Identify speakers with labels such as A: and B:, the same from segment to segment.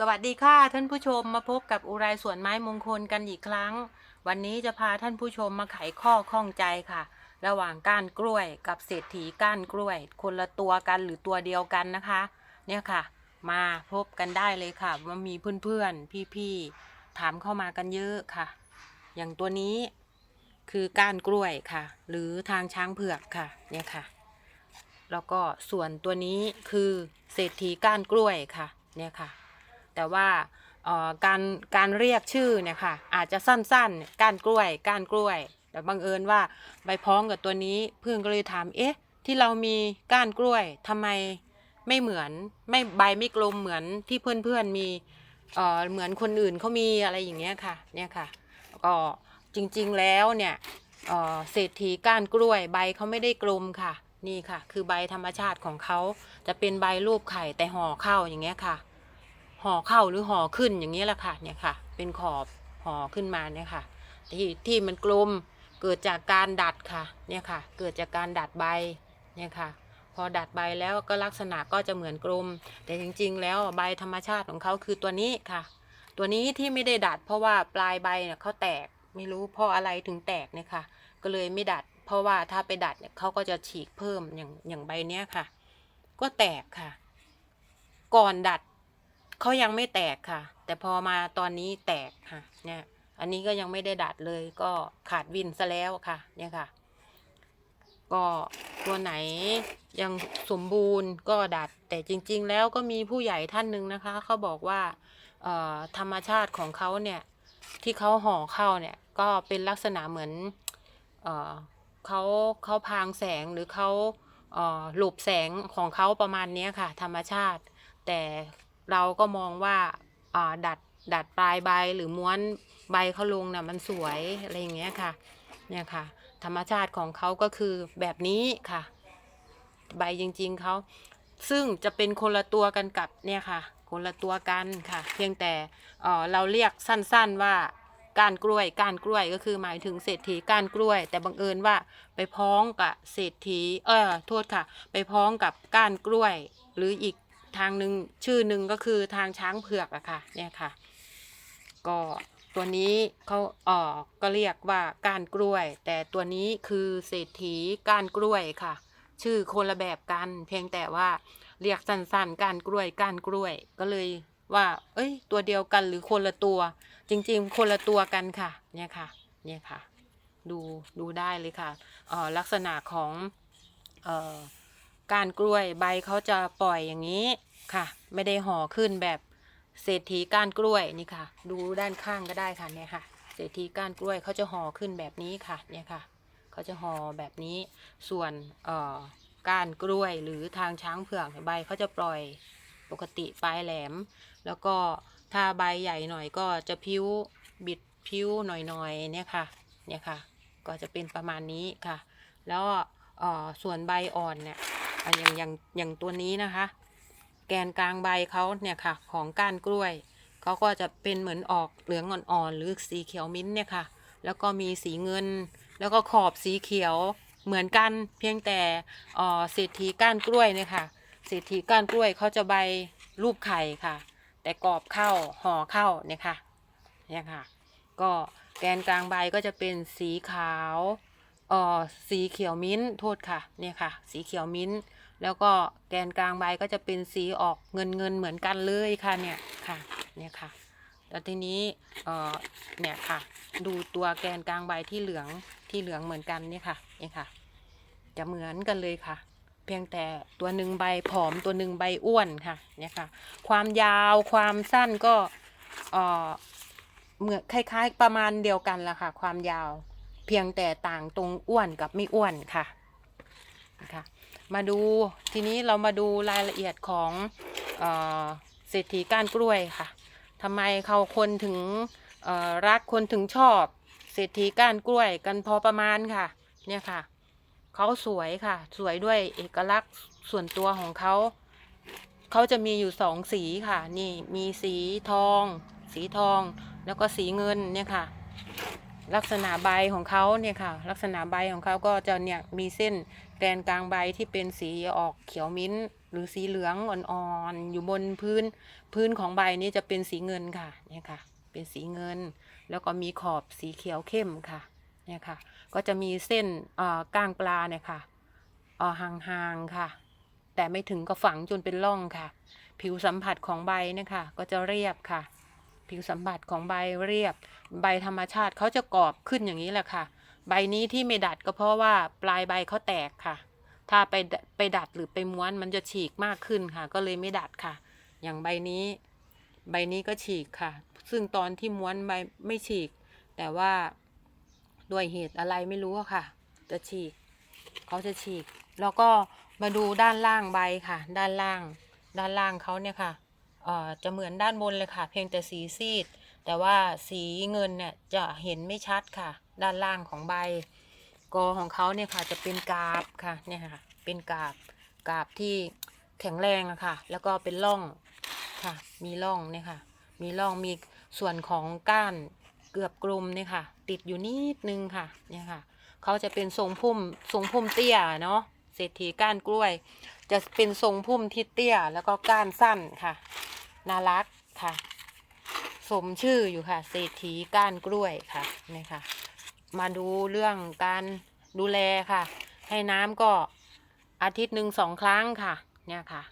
A: สวัสดีค่ะท่านผู้ชมมาพบกับอุไรสวนไม้มงคลกันอีกครั้ง วันนี้จะพาท่านผู้ชมมาไขข้อข้องใจค่ะ ระหว่างก้านกล้วยกับเศรษฐีก้านกล้วย คนละตัวกันหรือตัวเดียวกันนะคะ เนี่ยค่ะ มาพบกันได้เลยค่ะว่ามีเพื่อนๆพี่ๆถามเข้ามากันเยอะค่ะ อย่างตัวนี้คือก้านกล้วยค่ะ หรือทางช้างเผือกค่ะเนี่ยค่ะ แล้วก็ส่วนตัวนี้คือเศรษฐีก้านกล้วยค่ะ เนี่ยค่ะ แต่ว่าการการเรียกชื่อเนี่ยค่ะอาจจะสั้นๆก้านกล้วยก้านกล้วย แต่บังเอิญว่าใบพ้องกับตัวนี้เพื่อนก็เลยถามเอ๊ะที่เรามีก้านกล้วยทำไมไม่เหมือนไม่ใบไม่กลมเหมือนที่เพื่อนๆมีเอ่อเหมือนคนอื่นเขามีอะไรอย่างเงี้ยค่ะเนี่ยค่ะก็จริงๆแล้วเนี่ยเอ่อเศรษฐีก้านกล้วยใบเขาไม่ได้กลมค่ะ นี่ค่ะ คือใบธรรมชาติของเขาจะเป็นใบรูปไข่แต่ห่อเข้าอย่างเงี้ยค่ะ ห่อเข้าหรือห่อขึ้นอย่างนี้แหละค่ะเนี่ยค่ะ เป็นขอบห่อขึ้นมาเนี่ยค่ะ ที่ที่มันกลมเกิดจากการดัดค่ะเนี่ยค่ะ เกิดจากการดัดใบเนี่ยค่ะ พอดัดใบแล้วก็ลักษณะก็จะเหมือนกลม แต่จริงๆ แล้วใบธรรมชาติของเขาคือตัวนี้ค่ะ ตัวนี้ที่ไม่ได้ดัด เพราะว่าปลายใบเนี่ยเขาแตกไม่รู้เพราะอะไรถึงแตกเนี่ยค่ะ ก็เลยไม่ดัด เพราะว่าถ้าไปดัดเนี่ยเขาก็จะฉีกเพิ่มอย่างอย่างใบเนี้ยค่ะ ก็แตกค่ะ ก่อนดัด เขายังไม่แตกค่ะ แต่พอมาตอนนี้แตกค่ะ เนี่ย อันนี้ก็ยังไม่ได้ดัดเลย ก็ขาดวินซะแล้วค่ะ เนี่ยค่ะ ก็ตัวไหนยังสมบูรณ์ก็ดัด แต่จริง ๆ แล้วก็มีผู้ใหญ่ท่านหนึ่งนะคะเขาบอกว่าธรรมชาติของเขาเนี่ย ที่เขาห่อเข้าเนี่ย ก็เป็นลักษณะเหมือนเออเขาเขาพรางแสงหรือเขาเออหลบแสงของเขาประมาณนี้ค่ะ ธรรมชาติ แต่ เราก็มองว่าดัดดัดปลายใบหรือม้วนใบเขาลงน่ะมันสวยอะไรอย่างเงี้ยค่ะ เนี่ยค่ะ ธรรมชาติของเขาก็คือแบบนี้ค่ะ ใบจริง ๆเขาซึ่งจะเป็นคนละตัวกันกับเนี่ยค่ะ คนละตัวกันค่ะ เพียงแต่เราเรียกสั้นๆว่าก้านกล้วยก้านกล้วยก็คือหมายถึงเศรษฐีก้านกล้วย แต่บังเอิญว่าไปพ้องกับเศรษฐีเออโทษค่ะ ไปพ้องกับก้านกล้วย หรืออีก ทางหนึ่งชื่อหนึ่งก็คือทางช้างเผือกอะค่ะ เนี่ยค่ะ ก็ตัวนี้เขาออก็เรียกว่าก้านกล้วย แต่ตัวนี้คือเศรษฐีก้านกล้วยค่ะ ชื่อคนละแบบกัน เพียงแต่ว่าเรียกสั้นๆก้านกล้วยก้านกล้วยก็เลยว่า เอ้ย ตัวเดียวกันหรือคนละตัว จริง ๆ คนละตัวกันค่ะ เนี่ยค่ะ เนี่ยค่ะ ดูดูได้เลยค่ะออลักษณะของเออ ก้านกล้วยใบเขาจะปล่อยอย่างนี้ค่ะ ไม่ได้ห่อขึ้นแบบเศรษฐีก้านกล้วยนี่ค่ะ ดูด้านข้างก็ได้ค่ะเนี่ยค่ะ เศรษฐีก้านกล้วยเขาจะห่อขึ้นแบบนี้ค่ะเนี่ยค่ะเขาจะห่อแบบนี้ส่วนเอ่อก้านกล้วยหรือทางช้างเผือกใบเขาจะปล่อยปกติปลายแหลม แล้วก็ถ้าใบใหญ่หน่อยก็จะพิ้วบิดพิ้วหน่อยๆเนี่ยค่ะเนี่ยค่ะ ก็จะเป็นประมาณนี้ค่ะ แล้วเอ่อส่วนใบอ่อนเนี่ย อะอย่างอย่างอย่างตัวนี้นะคะ แกนกลางใบเขาเนี่ยค่ะ ของก้านกล้วยเขาก็จะเป็นเหมือนออกเหลืองอ่อนๆหรือสีเขียวมิ้นท์เนี่ยค่ะ แล้วก็มีสีเงิน แล้วก็ขอบสีเขียวเหมือนกันเพียงแต่เศรษฐีก้านกล้วยเนี่ยค่ะเศรษฐีก้านกล้วยเขาจะใบรูปไข่ค่ะ แต่กรอบเข้าห่อเข้าเนี่ยค่ะเนี่ยค่ะ ก็แกนกลางใบก็จะเป็นสีขาวเอ่อสีเขียวมิ้นท์โทษค่ะ เนี่ยค่ะ สีเขียวมิ้นท์ แล้วก็แกนกลางใบก็จะเป็นสีออกเงินเงินเหมือนกันเลยค่ะเนี่ยค่ะเนี่ยค่ะแล้วทีนี้เอ่อเนี่ยค่ะ ดูตัวแกนกลางใบที่เหลืองที่เหลืองเหมือนกันเนี่ยค่ะเนี่ค่ะ จะเหมือนกันเลยค่ะ เพียงแต่ตัวหนึ่งใบผอมตัวหนึ่งใบอ้วนค่ะเนี่ยค่ะ ความยาวความสั้นก็เอ่อเหมือนคล้าย ๆ ประมาณเดียวกันละค่ะ ความยาวเพียงแต่ต่างตรงอ้วนกับไม่อ้วนค่ะนะคะ มาดูทีนี้เรามาดูรายละเอียดของเศรษฐีก้านกล้วยค่ะทำไมเขาคนถึงรักคนถึงชอบเศรษฐีก้านกล้วยกันพอประมาณค่ะ เนี่ยค่ะเขาสวยค่ะ สวยด้วยเอกลักษณ์ส่วนตัวของเขาเขาจะมีอยู่สองสีค่ะ นี่มีสีทอง สีทอง แล้วก็สีเงินเนี่ยค่ะ ลักษณะใบของเขาเนี่ยค่ะ ลักษณะใบของเขาก็จะเนี่ยมีเส้นแกนกลางใบที่เป็นสีออกเขียวมิ้นท์หรือสีเหลืองอ่อนๆอยู่บนพื้น พื้นของใบนี้จะเป็นสีเงินค่ะเนี่ยค่ะ เป็นสีเงิน แล้วก็มีขอบสีเขียวเข้มค่ะเนี่ยค่ะ ก็จะมีเส้นเอ่อก้างปลาเนี่ยค่ะเอ่อห่างๆค่ะ แต่ไม่ถึงกับฝังจนเป็นร่องค่ะ ผิวสัมผัสของใบเนี่ยค่ะ ก็จะเรียบค่ะ ผิวสัมผัสของใบเรียบ ใบธรรมชาติเขาจะกรอบขึ้นอย่างนี้แหละค่ะ ใบนี้ที่ไม่ดัดก็เพราะว่าปลายใบเขาแตกค่ะ ถ้าไปไปดัดหรือไปม้วนมันจะฉีกมากขึ้นค่ะ ก็เลยไม่ดัดค่ะ อย่างใบนี้ ใบนี้ก็ฉีกค่ะ ซึ่งตอนที่ม้วนใบไม่ฉีก แต่ว่าด้วยเหตุอะไรไม่รู้ค่ะ จะฉีกเขาจะฉีก แล้วก็มาดูด้านล่างใบค่ะ ด้านล่าง ด้านล่างเขาเนี่ยค่ะ จะเหมือนด้านบนเลยค่ะ เพียงแต่สีซีด แต่ว่าสีเงินเนี่ยจะเห็นไม่ชัดค่ะ ด้านล่างของใบ กอของเขาเนี่ยค่ะจะเป็นกาบค่ะเนี่ยค่ะ เป็นกาบกาบที่แข็งแรงอะค่ะ แล้วก็เป็นร่องค่ะ มีร่องเนี่ยค่ะ มีร่องมีส่วนของก้านเกือบกลมเนี่ยค่ะ ติดอยู่นิดนึงค่ะเนี่ยค่ะเขาจะเป็นทรงพุ่มทรงพุ่มเตี้ยเนาะเศรษฐีก้านกล้วย จะเป็นทรงพุ่มที่เตี้ย แล้วก็ก้านสั้นค่ะ น่ารักค่ะ สมชื่ออยู่ค่ะเศรษฐีก้านกล้วยค่ะนี่ค่ะ มาดูเรื่องการดูแลค่ะ ให้น้ำก็อาทิตย์หนึ่งสองครั้งค่ะ เนี่ยค่ะ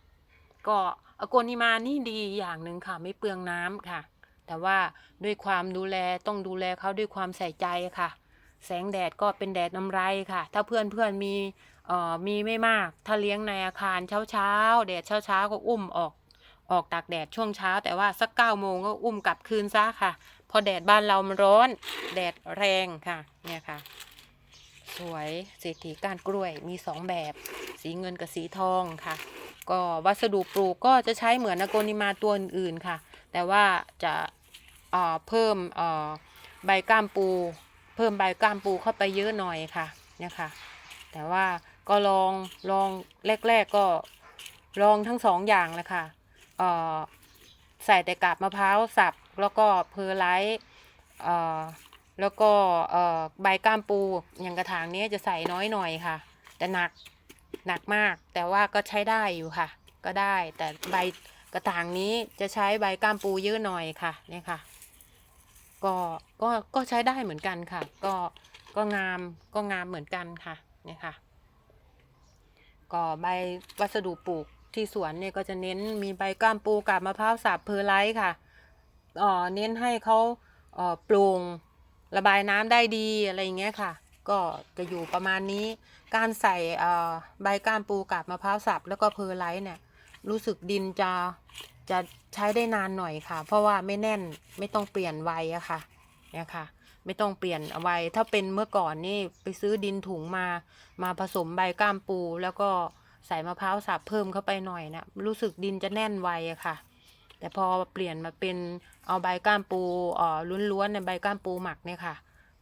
A: ก็อโกนิมานี่ดีอย่างหนึ่งค่ะ ไม่เปลืองน้ำค่ะ แต่ว่าด้วยความดูแลต้องดูแลเขาด้วยความใส่ใจค่ะ แสงแดดก็เป็นแดดน้ำไรค่ะ ถ้าเพื่อนเพื่อนมีเอ่อมีไม่มาก ถ้าเลี้ยงในอาคารเช้าเช้าแดดเช้าเช้าก็อุ้มออก ออกตากแดดช่วงเช้า แต่ว่าสักเก้าโมงก็อุ้มกลับคืนซะค่ะ พอแดดบ้านเรามันร้อน แดดแรงค่ะ เนี่ยค่ะ สวยเศรษฐีก้านกล้วยมีสองแบบ สีเงินกับสีทองค่ะ ก็วัสดุปลูกก็จะใช้เหมือนอโกนิมาตัวอื่นๆค่ะ แต่ว่าจะเอ่อเพิ่มเอ่อใบก้ามปู เพิ่มใบก้ามปูเข้าไปเยอะหน่อยค่ะเนี่ยค่ะ แต่ว่าก็ลองลองแรก ๆก็ลองทั้งสองอย่างแหละค่ะ ใส่แต่กาบมะพร้าวสับ แล้วก็เพอร์ไลท์แล้วก็ใบก้ามปูอย่างกระถางนี้จะใส่น้อยหน่อยค่ะ แต่หนักหนักมาก แต่ว่าก็ใช้ได้อยู่ค่ะ ก็ได้ แต่ใบกระถางนี้จะใช้ใบก้ามปูเยอะหน่อยค่ะเนี่ยค่ะ ก็ก็ก็ใช้ได้เหมือนกันค่ะ ก็ก็งามก็งามเหมือนกันค่ะเนี่ยค่ะ ก็ใบวัสดุปลูก ที่สวนเนี่ยก็จะเน้นมีใบก้ามปูกับมะพร้าวสับเพอร์ไลท์ค่ะเออเน้นให้เขาเอ่อปร่งระบายน้ำได้ดีอะไรอย่างเงี้ยค่ะ ก็จะอยู่ประมาณนี้ การใส่เอ่อใบก้ามปูกับมะพร้าวสับแล้วก็เพอร์ไลท์เนี่ยรู้สึกดินจะจะใช้ได้นานหน่อยค่ะ เพราะว่าไม่แน่นไม่ต้องเปลี่ยนไวอะค่ะเนี่ยค่ะ ไม่ต้องเปลี่ยนเอาไว้ถ้าเป็นเมื่อก่อนนี่ไปซื้อดินถุงมามาผสมใบก้ามปูแล้วก็ ใส่มะพร้าวสับเพิ่มเข้าไปหน่อยนะรู้สึกดินจะแน่นไวอะค่ะ แต่พอเปลี่ยนมาเป็นเอาใบก้ามปูอ่อล้วนๆในใบก้ามปูหมักเนี่ยค่ะ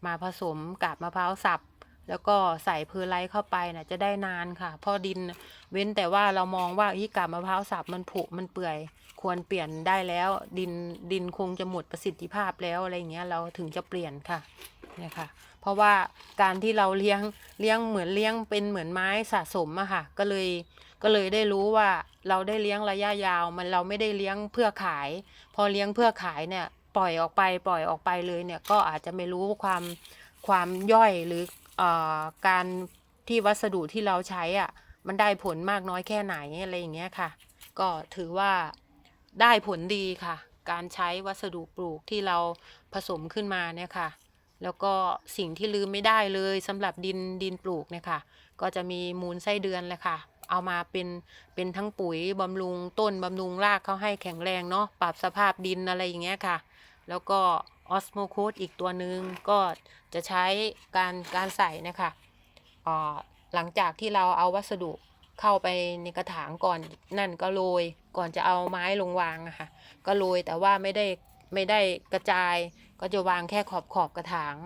A: มาผสมกับมะพร้าวสับแล้วก็ใส่เพอร์ไลท์เข้าไปนะจะได้นานค่ะเพราะดินเว้นแต่ว่าเรามองว่าอีกาบมะพร้าวสับมันผุมันเปื่อย ควรเปลี่ยนได้แล้ว ดินดินคงจะหมดประสิทธิภาพแล้วอะไรอย่างเงี้ยเราถึงจะเปลี่ยนค่ะ เนี่ยค่ะ เพราะว่าการที่เราเลี้ยงเลี้ยงเหมือนเลี้ยงเป็นเหมือนไม้สะสมอะค่ะ ก็เลยก็เลยได้รู้ว่าเราได้เลี้ยงระยะยาวมันเราไม่ได้เลี้ยงเพื่อขาย พอเลี้ยงเพื่อขายเนี่ยปล่อยออกไปปล่อยออกไปเลยเนี่ยก็อาจจะไม่รู้ความความย่อยหรือเอ่อการที่วัสดุที่เราใช้อะมันได้ผลมากน้อยแค่ไหนอะไรอย่างเงี้ยค่ะ ก็ถือว่าได้ผลดีค่ะ การใช้วัสดุปลูกที่เราผสมขึ้นมาเนี่ยค่ะ แล้วก็สิ่งที่ลืมไม่ได้เลยสำหรับดินดินปลูกเนี่ยค่ะ ก็จะมีมูลไส้เดือนแหละค่ะ เอามาเป็นเป็นทั้งปุ๋ยบำรุงต้นบำรุงรากเขาให้แข็งแรงเนาะปรับสภาพดินอะไรอย่างเงี้ยค่ะ แล้วก็ออสโมโคสอีกตัวหนึ่งก็จะใช้การการใส่เนะคะอ่าหลังจากที่เราเอาวัสดุเข้าไปในกระถางก่อนนั่นก็โรยก่อนจะเอาไม้ลงวางอะค่ะก็โรยแต่ว่าไม่ได้ไม่ได้กระจาย ก็จะวางแค่ขอบขอบกระถาง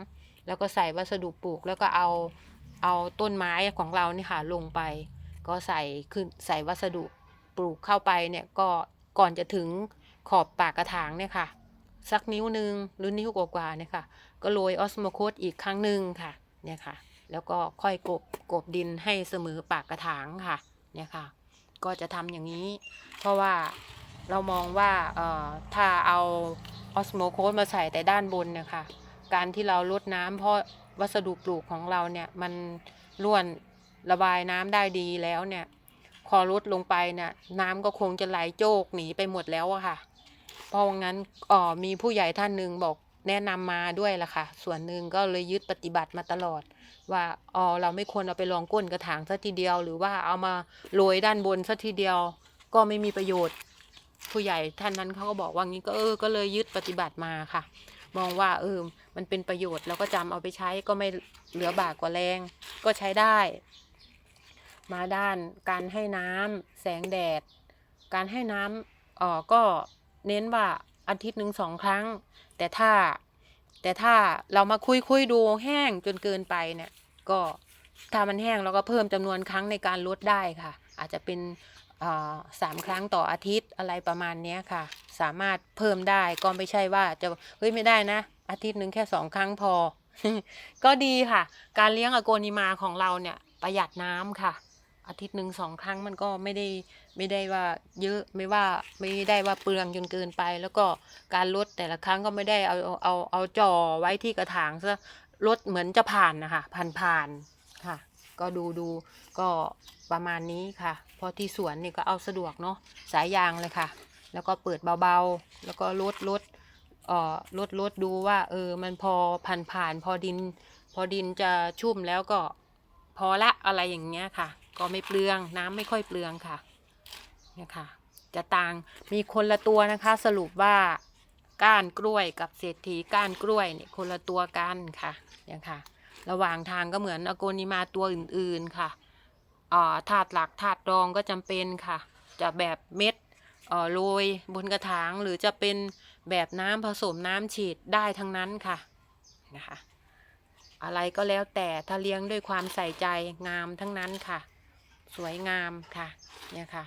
A: แล้วก็ใส่วัสดุปลูกแล้วก็เอาเอาต้นไม้ของเราเนี่ยค่ะลงไป ก็ใส่ขึ้นใส่วัสดุปลูกเข้าไปเนี่ยก็ก่อนจะถึงขอบปากกระถางเนี่ยค่ะ สักนิ้วหนึ่งหรือนิ้วกว่าๆเนี่ยค่ะ ก็โรยออสโมโคสอีกครั้งหนึ่งค่ะเนี่ยค่ะ แล้วก็ค่อยกบกบดินให้เสมอปากกระถางค่ะเนี่ยค่ะ ก็จะทำอย่างนี้ เพราะว่า เรามองว่าถ้าเอาออสโมโคสมาใส่แต่ด้านบนเนี่ยค่ะ การที่เราลดน้ำเพราะวัสดุปลูกของเราเนี่ยมันล้วนระบายน้ำได้ดีแล้วเนี่ยพอลดลงไปเนี่ยน้ำก็คงจะไหลโจกหนีไปหมดแล้วอะค่ะ เพราะงั้นอ๋อมีผู้ใหญ่ท่านหนึ่งบอกแนะนำมาด้วยล่ะค่ะ ส่วนหนึ่งก็เลยยึดปฏิบัติมาตลอด ว่าอ๋อเราไม่ควรเอาไปรองก้นกระถางซะทีเดียว หรือว่าเอามาโรยด้านบนซะทีเดียว ก็ไม่มีประโยชน์ ผู้ใหญ่ท่านนั้นเขาก็บอกว่างี้ก็เออก็เลยยึดปฏิบัติมาค่ะ มองว่าเออมันเป็นประโยชน์แล้วก็จำเอาไปใช้ก็ไม่เหลือบากกว่าแรง ก็ใช้ได้ มาด้านการให้น้ำแสงแดด การให้น้ำอ่อก็เน้นว่าอาทิตย์หนึ่งสองครั้ง แต่ถ้าแต่ถ้าเรามาคุยคุยดูแห้งจนเกินไปเนี่ย ก็ถ้ามันแห้งเราก็เพิ่มจำนวนครั้งในการลดได้ค่ะ อาจจะเป็น สามครั้งต่ออาทิตย์อะไรประมาณนี้ค่ะ สามารถเพิ่มได้ก็ไม่ใช่ว่าจะเฮ้ยไม่ได้นะ อาทิตย์หนึ่งแค่สองครั้งพอ ก็ดีค่ะ การเลี้ยงอโกนิมาของเราเนี่ยประหยัดน้ำค่ะ อาทิตย์หนึ่งสองครั้งมันก็ไม่ได้ไม่ได้ว่าเยอะไม่ว่าไม่ได้ว่าเปลืองจนเกินไป แล้วก็การลดแต่ละครั้งก็ไม่ได้เอาเอาเอาจ่อไว้ที่กระถางซะลดเหมือนจะผ่านนะคะผ่านผ่านค่ะ ก็ดูดูก็ประมาณนี้ค่ะ พอที่สวนนี่ก็เอาสะดวกเนาะสายยางเลยค่ะ แล้วก็เปิดเบาๆ แล้วก็ลดลดเอ่อลดลดดูว่า เออมันพอผ่านผ่านๆพอดิน พอดินจะชุ่มแล้วก็พอละอะไรอย่างเงี้ยค่ะ ก็ไม่เปลืองน้ำไม่ค่อยเปลืองค่ะเนี่ยค่ะ จะต่างมีคนละตัวนะคะ สรุปว่าก้านกล้วยกับเศรษฐีก้านกล้วยเนี่ยคนละตัวกันค่ะเนี่ยค่ะ ระหว่างทางก็เหมือนอโกนิมาตัวอื่นๆค่ะอ่าธาตุหลักธาตุรองก็จำเป็นค่ะ จะแบบเม็ดโรยบนกระถางหรือจะเป็นแบบน้ำผสมน้ำฉีดได้ทั้งนั้นค่ะนะคะอะไรก็แล้วแต่ถ้าเลี้ยงด้วยความใส่ใจงามทั้งนั้นค่ะ สวยงามค่ะเนี่ยค่ะ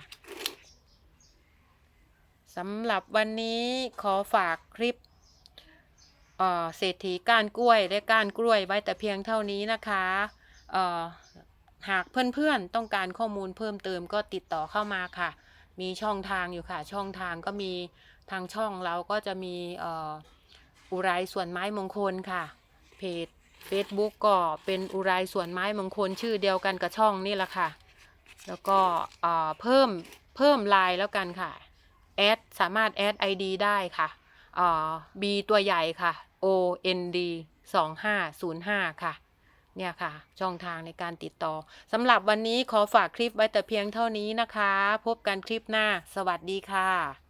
A: สำหรับวันนี้ขอฝากคลิป เศรษฐีก้านกล้วยและก้านกล้วยไว้แต่เพียงเท่านี้นะคะหากเพื่อนๆต้องการข้อมูลเพิ่มเติมก็ติดต่อเข้ามาค่ะ มีช่องทางอยู่ค่ะ ช่องทางก็มีทางช่องเราก็จะมีอ,อุไรส่วนไม้มงคลค่ะ เพจ Facebook ก็เป็นอุไรส่วนไม้มงคลชื่อเดียวกันกับช่องนี่แหละค่ะ แล้วก็เพิ่มเพิ่มไลน์แล้วกันค่ะแอดสามารถแอด ID ได้ค่ะ B ตัวใหญ่ค่ะ O N D 2505 ค่ะ เนี่ยค่ะ ช่องทางในการติดต่อสำหรับวันนี้ขอฝากคลิปไว้แต่เพียงเท่านี้นะคะ พบกันคลิปหน้า สวัสดีค่ะ